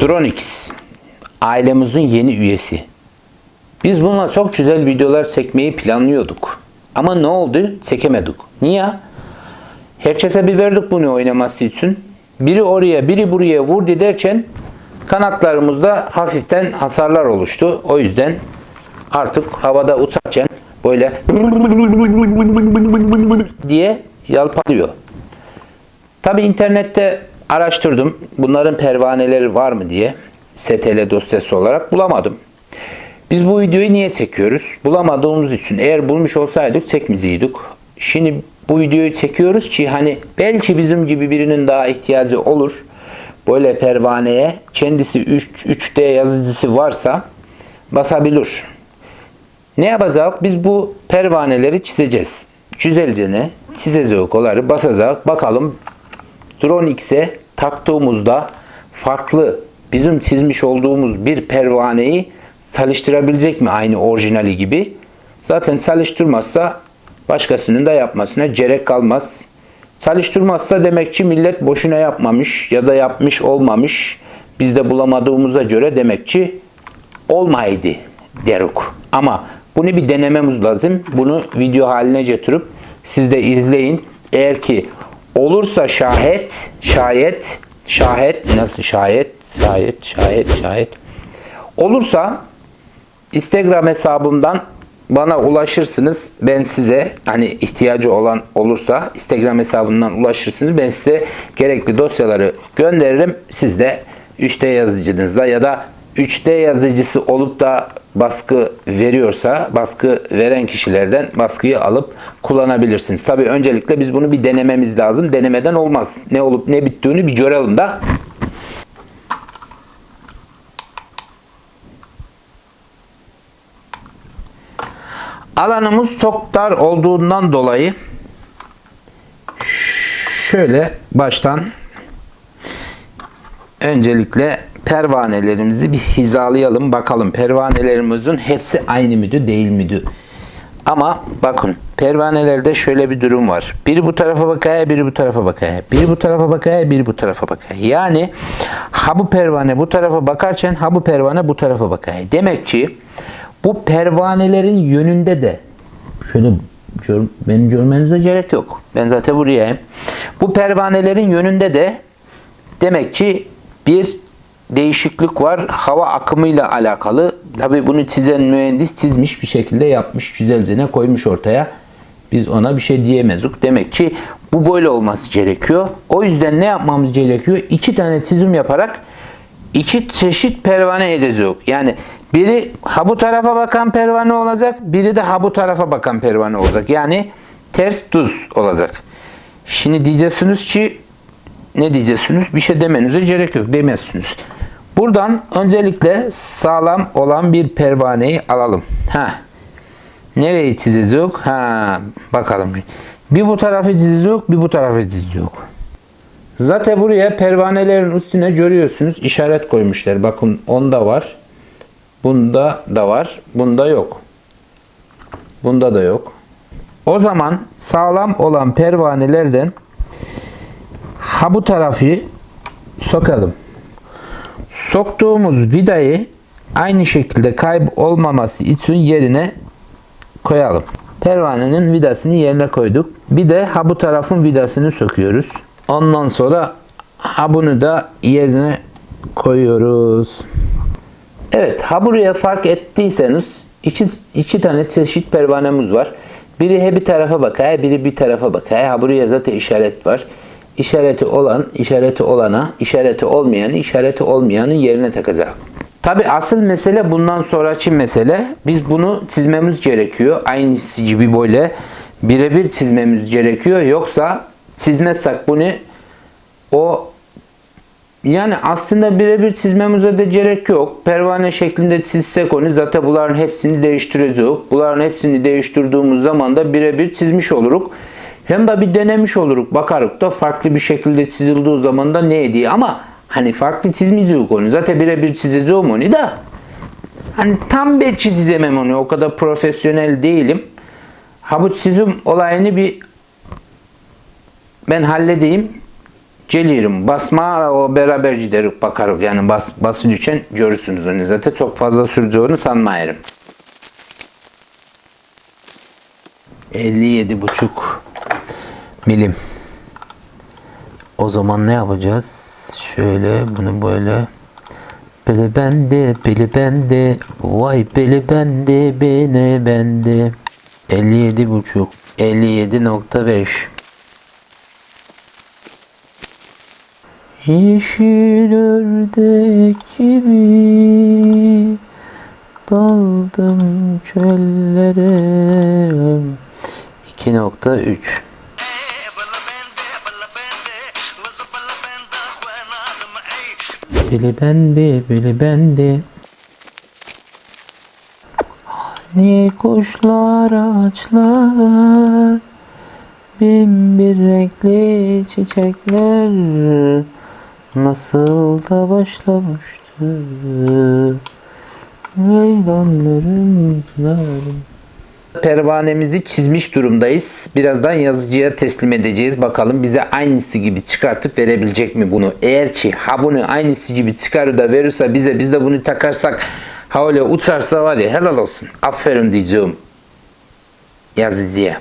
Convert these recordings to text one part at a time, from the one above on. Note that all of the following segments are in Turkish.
Dronix ailemizin yeni üyesi. Biz bununla çok güzel videolar çekmeyi planlıyorduk. Ama ne oldu? Çekemedik. Niye? Herkese bir verdik bunu oynaması için. Biri oraya biri buraya vurdu derken kanatlarımızda hafiften hasarlar oluştu. O yüzden artık havada uçarken böyle diye yalpalıyor. Tabi internette araştırdım. Bunların pervaneleri var mı diye. STL dosyası olarak bulamadım. Biz bu videoyu niye çekiyoruz? Bulamadığımız için. Eğer bulmuş olsaydık çekmeyecektik. Şimdi bu videoyu çekiyoruz ki hani belki bizim gibi birinin daha ihtiyacı olur. Böyle pervaneye kendisi 3, 3D yazıcısı varsa basabilir. Ne yapacağız? Biz bu pervaneleri çizeceğiz. Güzelce ne? Çizeceğiz onları, basacağız. Bakalım Drone X'e taktığımızda farklı bizim çizmiş olduğumuz bir pervaneyi çalıştırabilecek mi aynı orijinali gibi? Zaten çalıştırmazsa başkasının da yapmasına gerek kalmaz. Çalıştırmazsa demek ki millet boşuna yapmamış ya da yapmış olmamış. Biz de bulamadığımıza göre demek ki olmaydı deruk. Ama bunu bir denememiz lazım. Bunu video haline getirip siz de izleyin. Eğer ki olursa şahit, şayet, şahit nasıl şayet, şayet, şayet, şayet. Olursa Instagram hesabımdan bana ulaşırsınız. Ben size hani ihtiyacı olan olursa Instagram hesabından ulaşırsınız. Ben size gerekli dosyaları gönderirim. Siz de 3D yazıcınızda ya da 3D yazıcısı olup da baskı veriyorsa baskı veren kişilerden baskıyı alıp kullanabilirsiniz. Tabi öncelikle biz bunu bir denememiz lazım. Denemeden olmaz. Ne olup ne bittiğini bir görelim da. Alanımız çok dar olduğundan dolayı şöyle baştan öncelikle pervanelerimizi bir hizalayalım bakalım. Pervanelerimizin hepsi aynı müdür değil müdür? Ama bakın pervanelerde şöyle bir durum var. Biri bu tarafa bakaya, biri bu tarafa bakaya. Biri bu tarafa bakaya, biri bu tarafa bakaya. Yani ha bu pervane bu tarafa bakarken ha bu pervane bu tarafa bakaya. Demek ki bu pervanelerin yönünde de şöyle benim görmenize gerek yok. Ben zaten buraya. Bu pervanelerin yönünde de demek ki bir değişiklik var. Hava akımıyla alakalı. Tabi bunu çizen mühendis çizmiş bir şekilde yapmış. Güzelce koymuş ortaya. Biz ona bir şey diyemezdik. Demek ki bu böyle olması gerekiyor. O yüzden ne yapmamız gerekiyor? İki tane çizim yaparak iki çeşit pervane edeceğiz. Yani biri ha bu tarafa bakan pervane olacak. Biri de ha bu tarafa bakan pervane olacak. Yani ters düz olacak. Şimdi diyeceksiniz ki ne diyeceksiniz? Bir şey demenize gerek yok. Demezsiniz. Buradan öncelikle sağlam olan bir pervaneyi alalım. Ha. Nereyi çizeceğiz? Ha, bakalım. Bir bu tarafı çizeceğiz, bir bu tarafı çizeceğiz. Zaten buraya pervanelerin üstüne görüyorsunuz işaret koymuşlar. Bakın onda var. Bunda da var. Bunda yok. Bunda da yok. O zaman sağlam olan pervanelerden ha bu tarafı sokalım. Soktuğumuz vidayı aynı şekilde kaybolmaması için yerine koyalım. Pervanenin vidasını yerine koyduk. Bir de ha bu tarafın vidasını söküyoruz. Ondan sonra ha bunu da yerine koyuyoruz. Evet ha buraya fark ettiyseniz iki, iki tane çeşit pervanemiz var. Biri he bir tarafa bakıyor, biri bir tarafa bakıyor. Ha buraya zaten işaret var. İşareti olan, işareti olana, işareti olmayanı, işareti olmayanın yerine takacak. Tabi asıl mesele bundan sonraki mesele. Biz bunu çizmemiz gerekiyor. Aynısı gibi böyle birebir çizmemiz gerekiyor. Yoksa çizmezsek bunu o yani aslında birebir çizmemize de gerek yok. Pervane şeklinde çizsek onu zaten bunların hepsini değiştireceğiz. Bunların hepsini değiştirdiğimiz zaman da birebir çizmiş oluruk. Hem de bir denemiş oluruk. Bakarık da farklı bir şekilde çizildiği zaman da ne diye. Ama hani farklı çizmeyeceğiz onu. Zaten birebir çizeceğim onu da. Hani tam bir çizemem onu. O kadar profesyonel değilim. Ha bu çizim olayını bir ben halledeyim. Gelirim basma o beraber giderik bakarız yani bas, bası düşen görürsünüz onu zaten çok fazla süreceğini sanmayırım. 57 buçuk milim. O zaman ne yapacağız? Şöyle bunu böyle Bili bende, bili bende, vay bili bende, beni bende. 57 buçuk, 57.5. Yeşil ördek gibi daldım çöllere. 2.3 Bili bendi, bili bendi. Hani kuşlar ağaçlar Bin bir renkli çiçekler Nasıl da başlamıştı Reylanlarım zarım Pervanemizi çizmiş durumdayız. Birazdan yazıcıya teslim edeceğiz. Bakalım bize aynısı gibi çıkartıp verebilecek mi bunu? Eğer ki ha bunu aynısı gibi çıkarır da verirse bize biz de bunu takarsak ha öyle uçarsa var ya helal olsun. Aferin diyeceğim yazıcıya.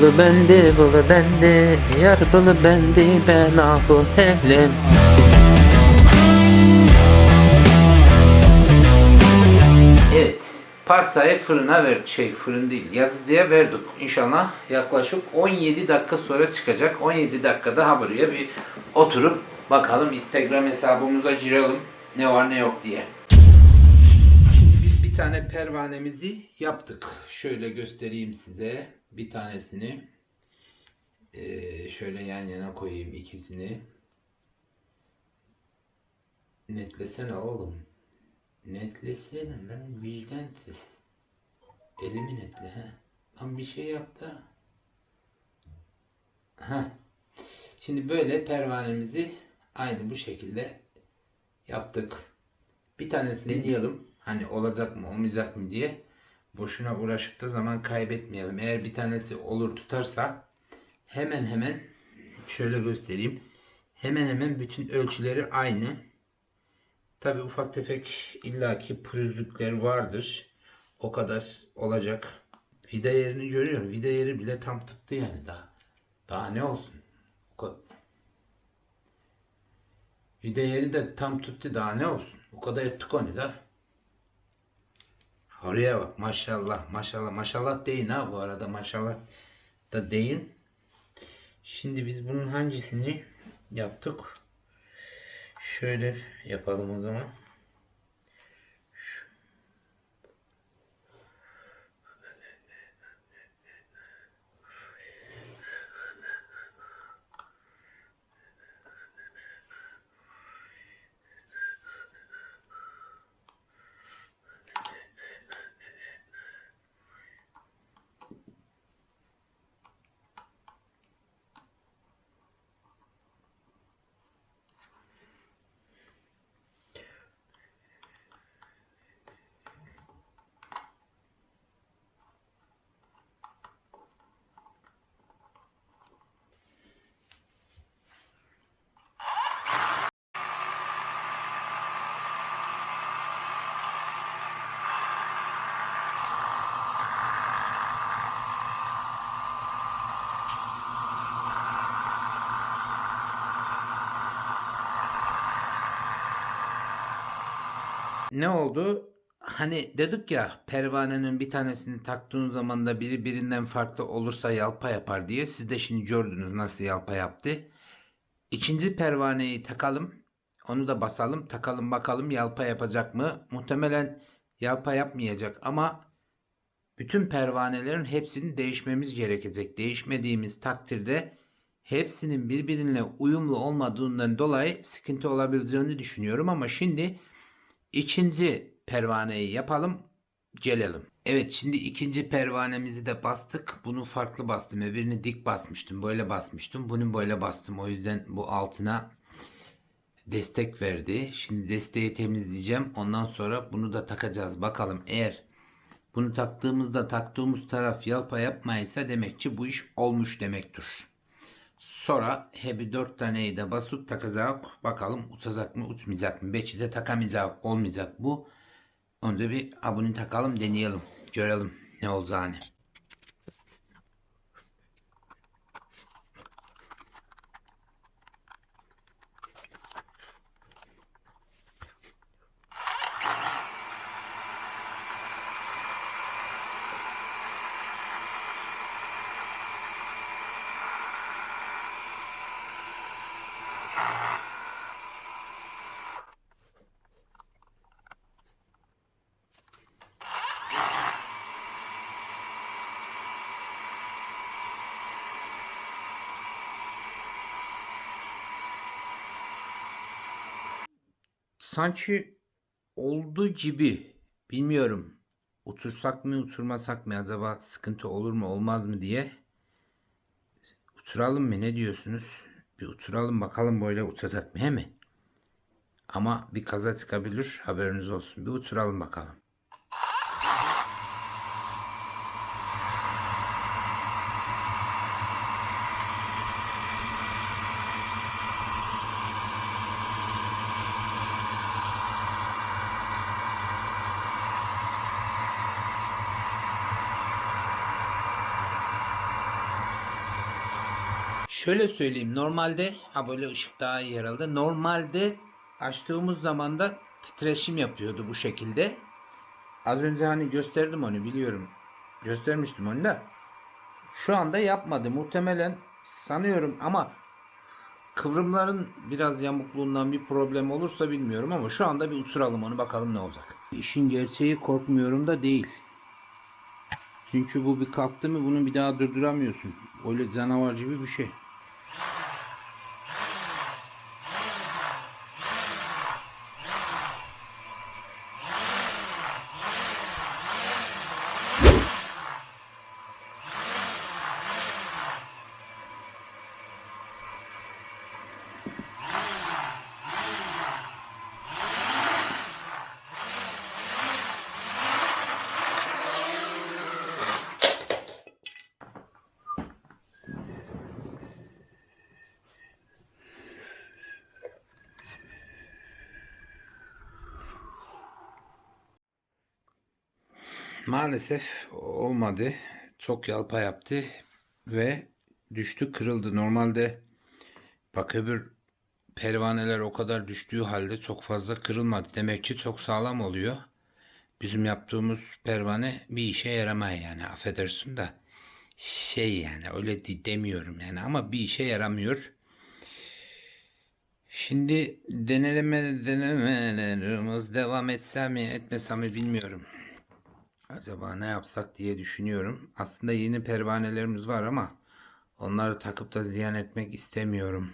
Bılı bende, bılı bende, yar bılı bende, ben ahu ehlem. Evet, parçayı fırına ver, şey fırın değil, yazıcıya verdik. İnşallah yaklaşık 17 dakika sonra çıkacak. 17 dakikada ha buraya bir oturup bakalım Instagram hesabımıza girelim ne var ne yok diye. Şimdi biz bir tane pervanemizi yaptık. Şöyle göstereyim size bir tanesini. Ee, şöyle yan yana koyayım ikisini. Netlesene oğlum. Netlesene lan vicdansız. Elimi netle ha. Tam bir şey yaptı. Ha. Şimdi böyle pervanemizi aynı bu şekilde yaptık. Bir tanesini deneyelim. Hani olacak mı olmayacak mı diye. Boşuna uğraşıp da zaman kaybetmeyelim. Eğer bir tanesi olur tutarsa hemen hemen şöyle göstereyim. Hemen hemen bütün ölçüleri aynı. Tabi ufak tefek illaki pürüzlükler vardır. O kadar olacak. Vida yerini görüyorum. Vida yeri bile tam tuttu yani daha. Daha ne olsun. Vida yeri de tam tuttu daha ne olsun. O kadar ettik onu da. Oraya bak maşallah maşallah maşallah deyin ha bu arada maşallah da deyin. Şimdi biz bunun hangisini yaptık? Şöyle yapalım o zaman. Ne oldu? Hani dedik ya pervanenin bir tanesini taktığın zaman da biri birinden farklı olursa yalpa yapar diye. Siz de şimdi gördünüz nasıl yalpa yaptı. İkinci pervaneyi takalım. Onu da basalım. Takalım bakalım yalpa yapacak mı? Muhtemelen yalpa yapmayacak ama bütün pervanelerin hepsini değişmemiz gerekecek. Değişmediğimiz takdirde hepsinin birbirine uyumlu olmadığından dolayı sıkıntı olabileceğini düşünüyorum ama şimdi ikinci pervaneyi yapalım, gelelim. Evet şimdi ikinci pervanemizi de bastık. Bunu farklı bastım. Öbürünü dik basmıştım. Böyle basmıştım. Bunu böyle bastım. O yüzden bu altına destek verdi. Şimdi desteği temizleyeceğim. Ondan sonra bunu da takacağız. Bakalım eğer bunu taktığımızda taktığımız taraf yalpa yapmaysa demek ki bu iş olmuş demektir. Sonra hebi 4 taneyi de basıp takacak. Bakalım uçacak mı uçmayacak mı? Belki de takamayacak olmayacak bu. Önce bir abone takalım deneyelim. Görelim ne olacağını. Sanki oldu gibi bilmiyorum. Otursak mı oturmasak mı acaba sıkıntı olur mu olmaz mı diye. Oturalım mı ne diyorsunuz? Bir oturalım bakalım böyle oturacak mı he mi? Ama bir kaza çıkabilir haberiniz olsun. Bir oturalım bakalım. Şöyle söyleyeyim normalde ha böyle ışık daha iyi yer aldı. Normalde açtığımız zaman da titreşim yapıyordu bu şekilde. Az önce hani gösterdim onu biliyorum. Göstermiştim onu da. Şu anda yapmadı. Muhtemelen sanıyorum ama kıvrımların biraz yamukluğundan bir problem olursa bilmiyorum ama şu anda bir uçuralım onu bakalım ne olacak. İşin gerçeği korkmuyorum da değil. Çünkü bu bir kalktı mı bunu bir daha durduramıyorsun. Öyle canavar gibi bir şey. Maalesef olmadı. Çok yalpa yaptı ve düştü kırıldı. Normalde bak öbür pervaneler o kadar düştüğü halde çok fazla kırılmadı. Demek ki çok sağlam oluyor. Bizim yaptığımız pervane bir işe yaramıyor yani affedersin da şey yani öyle de- demiyorum yani ama bir işe yaramıyor. Şimdi deneleme denemelerimiz devam etse mi etmese mi bilmiyorum. Acaba ne yapsak diye düşünüyorum. Aslında yeni pervanelerimiz var ama onları takıp da ziyan etmek istemiyorum.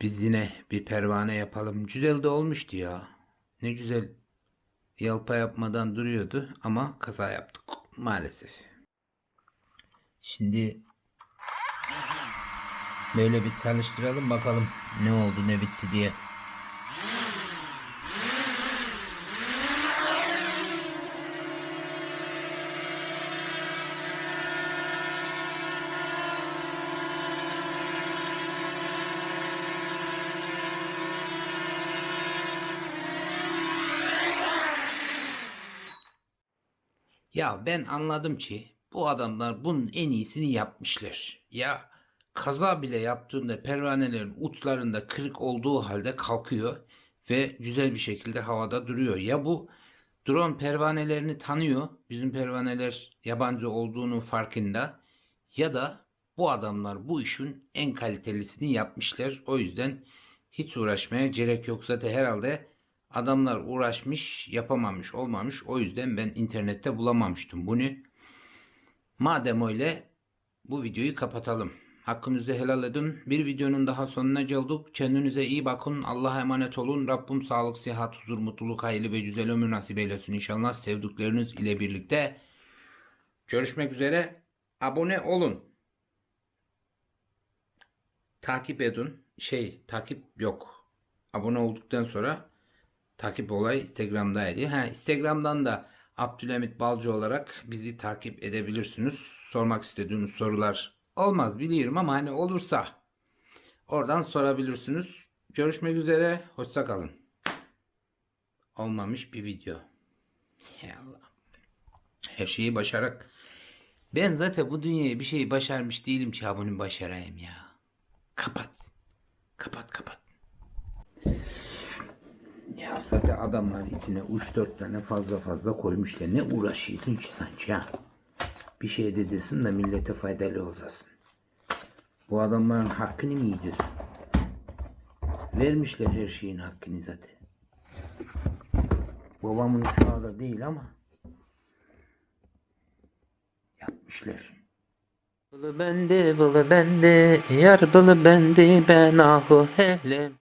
Biz yine bir pervane yapalım. Güzel de olmuştu ya. Ne güzel yalpa yapmadan duruyordu ama kaza yaptık maalesef. Şimdi böyle bir çalıştıralım bakalım ne oldu ne bitti diye. Ya ben anladım ki bu adamlar bunun en iyisini yapmışlar. Ya kaza bile yaptığında pervanelerin uçlarında kırık olduğu halde kalkıyor ve güzel bir şekilde havada duruyor. Ya bu drone pervanelerini tanıyor, bizim pervaneler yabancı olduğunu farkında ya da bu adamlar bu işin en kalitelisini yapmışlar. O yüzden hiç uğraşmaya gerek yok. Zaten herhalde adamlar uğraşmış, yapamamış, olmamış. O yüzden ben internette bulamamıştım bunu. Madem öyle bu videoyu kapatalım. Hakkınızı helal edin. Bir videonun daha sonuna geldik. Kendinize iyi bakın. Allah'a emanet olun. Rabbim sağlık, sıhhat, huzur, mutluluk, hayırlı ve güzel ömür nasip eylesin inşallah. Sevdikleriniz ile birlikte. Görüşmek üzere. Abone olun. Takip edin. Şey takip yok. Abone olduktan sonra takip olay Instagram'daydı. Ha Instagram'dan da Abdülhamit Balcı olarak bizi takip edebilirsiniz. Sormak istediğiniz sorular olmaz biliyorum ama hani olursa oradan sorabilirsiniz. Görüşmek üzere. Hoşça kalın. Olmamış bir video. Allah. Her şeyi başarak ben zaten bu dünyaya bir şey başarmış değilim ki bunu başarayım ya. Kapat. Kapat kapat. Zaten adamlar içine uç dört tane fazla fazla koymuşlar. Ne uğraşıyorsun ki sanki ha? Bir şey dedirsin de millete faydalı olacaksın. Bu adamların hakkını mı yiyeceğiz? Vermişler her şeyin hakkını zaten. Babamın uşağı da değil ama yapmışlar. Bılı bende, bılı bende, yar bılı bende, ben ahu helem.